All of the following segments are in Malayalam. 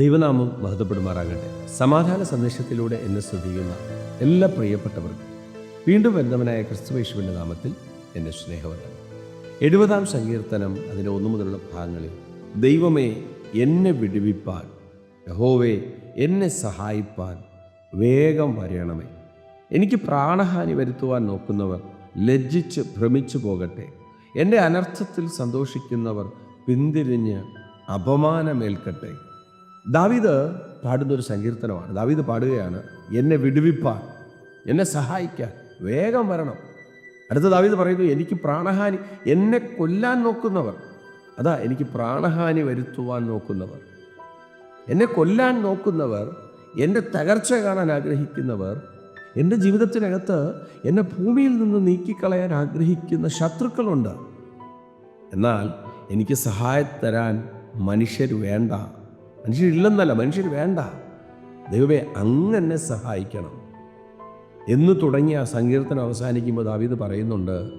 ദൈവനാമം മഹത്വപ്പെടുമാറാകട്ടെ. സമാധാന സന്ദേശത്തിലൂടെ എന്നെ ശ്രദ്ധിക്കുന്ന എല്ലാ പ്രിയപ്പെട്ടവർക്കും വീണ്ടും വരുന്നവനായ ക്രിസ്തുവേശുവിന്റെ നാമത്തിൽ എന്റെ സ്നേഹവന്ദനം. എഴുപതാം സങ്കീർത്തനം അതിന്റെ ഒന്നു മുതലുള്ള ഭാഗങ്ങളിൽ ദൈവമേ എന്നെ വിടുവിപ്പാൻ യഹോവേ എന്നെ സഹായിപ്പാൻ വേഗം വരയണമേ. എനിക്ക് പ്രാണഹാനി വരുത്തുവാൻ നോക്കുന്നവർ ലജ്ജിച്ച് ഭ്രമിച്ചു പോകട്ടെ. എന്റെ അനർത്ഥത്തിൽ സന്തോഷിക്കുന്നവർ പിന്തിരിഞ്ഞ് അപമാനമേൽക്കട്ടെ. ദാവീദ് പാടുന്ന ഒരു സങ്കീർത്തനമാണ്. ദാവീദ് പാടുകയാണ് എന്നെ വിടുവിപ്പാൻ എന്നെ സഹായിക്കാൻ വേഗം വരണം. അടുത്ത ദാവീദ് പറയുന്നു എനിക്ക് പ്രാണഹാനി എന്നെ കൊല്ലാൻ നോക്കുന്നവർ അതാ എനിക്ക് പ്രാണഹാനി വരുത്തുവാൻ നോക്കുന്നവർ എന്നെ കൊല്ലാൻ നോക്കുന്നവർ എന്റെ തകർച്ച കാണാൻ ആഗ്രഹിക്കുന്നവർ എന്റെ ജീവിതത്തിനകത്ത് എന്നെ ഭൂമിയിൽ നിന്ന് നീക്കിക്കളയാൻ ആഗ്രഹിക്കുന്ന ശത്രുക്കളുണ്ട്. എന്നാൽ എനിക്ക് സഹായം തരാൻ മനുഷ്യർ വേണ്ട. മനുഷ്യരില്ലെന്നല്ല മനുഷ്യർ വേണ്ട. ദൈവമേ അങ്ങനെ സഹായിക്കണം. എന്ന് തുടങ്ങിയ ആ സങ്കീർത്തനം അവസാനിക്കുമ്പോൾ ദാവീദ് പറയുന്നുണ്ട്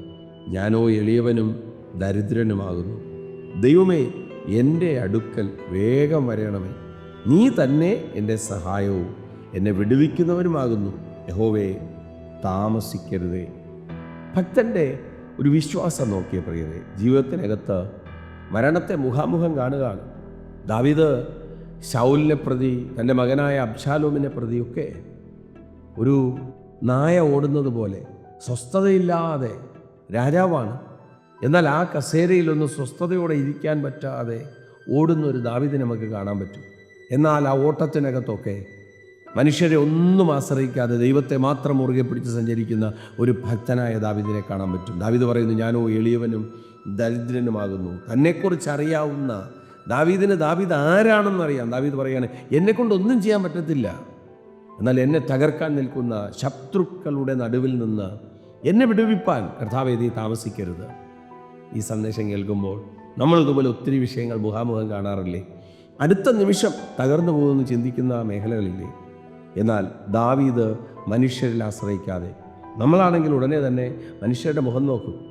ഞാനോ എളിയവനും ദരിദ്രനുമാകുന്നു. ദൈവമേ എന്റെ അടുക്കൽ വേഗം വരയണമേ നീ തന്നെ എന്റെ സഹായവും എന്നെ വിടുവിക്കുന്നവരുമാകുന്നു യഹോവേ താമസിക്കരുതേ. ഭക്തന്റെ ഒരു വിശ്വാസം നോക്കിയ പ്രിയതേ ജീവിതത്തിനകത്ത് മരണത്തെ മുഖാമുഖം കാണുകയാണ്. ദാവീദ് ശൗലിനെ പ്രതി തന്റെ മകനായ അബ്ഷാലോമിനെ പ്രതിയൊക്കെ ഒരു നായ ഓടുന്നത് പോലെ സ്വസ്ഥതയില്ലാതെ രാജാവാണ്. എന്നാൽ ആ കസേരയിലൊന്ന് സ്വസ്ഥതയോടെ ഇരിക്കാൻ പറ്റാതെ ഓടുന്ന ഒരു ദാവിദ് നമുക്ക് കാണാൻ പറ്റും. എന്നാൽ ആ ഓട്ടത്തിനകത്തൊക്കെ മനുഷ്യരെ ഒന്നും ആശ്രയിക്കാതെ ദൈവത്തെ മാത്രം മുറുകെ പിടിച്ച് സഞ്ചരിക്കുന്ന ഒരു ഭക്തനായ ദാവിദിനെ കാണാൻ പറ്റും. ദാവിദ് പറയുന്നു ഞാനോ എളിയവനും ദരിദ്രനുമാകുന്നു. തന്നെക്കുറിച്ച് അറിയാവുന്ന ദാവീദിന് ദാവീദ് ആരാണെന്നറിയാം ദാവീദ് പറയാണ് എന്നെക്കൊണ്ട് ഒന്നും ചെയ്യാൻ പറ്റത്തില്ല. എന്നാൽ എന്നെ തകർക്കാൻ നിൽക്കുന്ന ശത്രുക്കളുടെ നടുവിൽ നിന്ന് എന്നെ വിടുവിപ്പാൻ കർത്താവേദി താമസിക്കരുത്. ഈ സന്ദേശം കേൾക്കുമ്പോൾ നമ്മൾ ഇതുപോലെ ഒത്തിരി വിഷയങ്ങൾ മുഖാമുഖം കാണാറില്ലേ? അടുത്ത നിമിഷം തകർന്നു പോകുമെന്ന് ചിന്തിക്കുന്ന മേഖലകളില്ലേ? എന്നാൽ ദാവീദ് മനുഷ്യരിൽ ആശ്രയിക്കാതെ നമ്മളാണെങ്കിൽ ഉടനെ തന്നെ മനുഷ്യരുടെ മുഖം നോക്കും.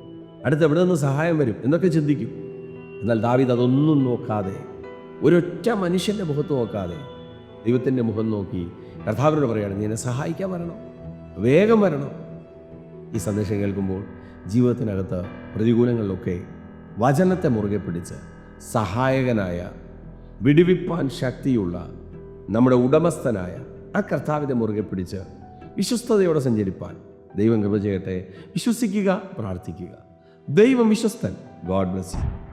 അടുത്ത് എവിടെ നിന്ന് സഹായം വരും എന്നൊക്കെ ചിന്തിക്കും. എന്നാൽ ദാവിദ് അതൊന്നും നോക്കാതെ ഒരൊറ്റ മനുഷ്യന്റെ മുഖത്ത് നോക്കാതെ ദൈവത്തിന്റെ മുഖം നോക്കി കർത്താവിനോട് പറയുകയാണ് നീ എന്നെ സഹായിക്കാൻ വരണം വേഗം വരണം. ഈ സന്ദേശം കേൾക്കുമ്പോൾ ജീവിതത്തിനകത്ത് പ്രതികൂലങ്ങളിലൊക്കെ വചനത്തെ മുറുകെ പിടിച്ച് സഹായകനായ വിടുവിപ്പാൻ ശക്തിയുള്ള നമ്മുടെ ഉടമസ്ഥനായ ആ കർത്താവിനെ മുറുകെ പിടിച്ച് വിശ്വസ്തയോടെ സഞ്ചരിപ്പാൻ ദൈവം കൃപ ചെയ്യട്ടെ. വിശ്വസിക്കുക പ്രാർത്ഥിക്കുക. ദൈവം വിശ്വസ്തൻ. God bless you.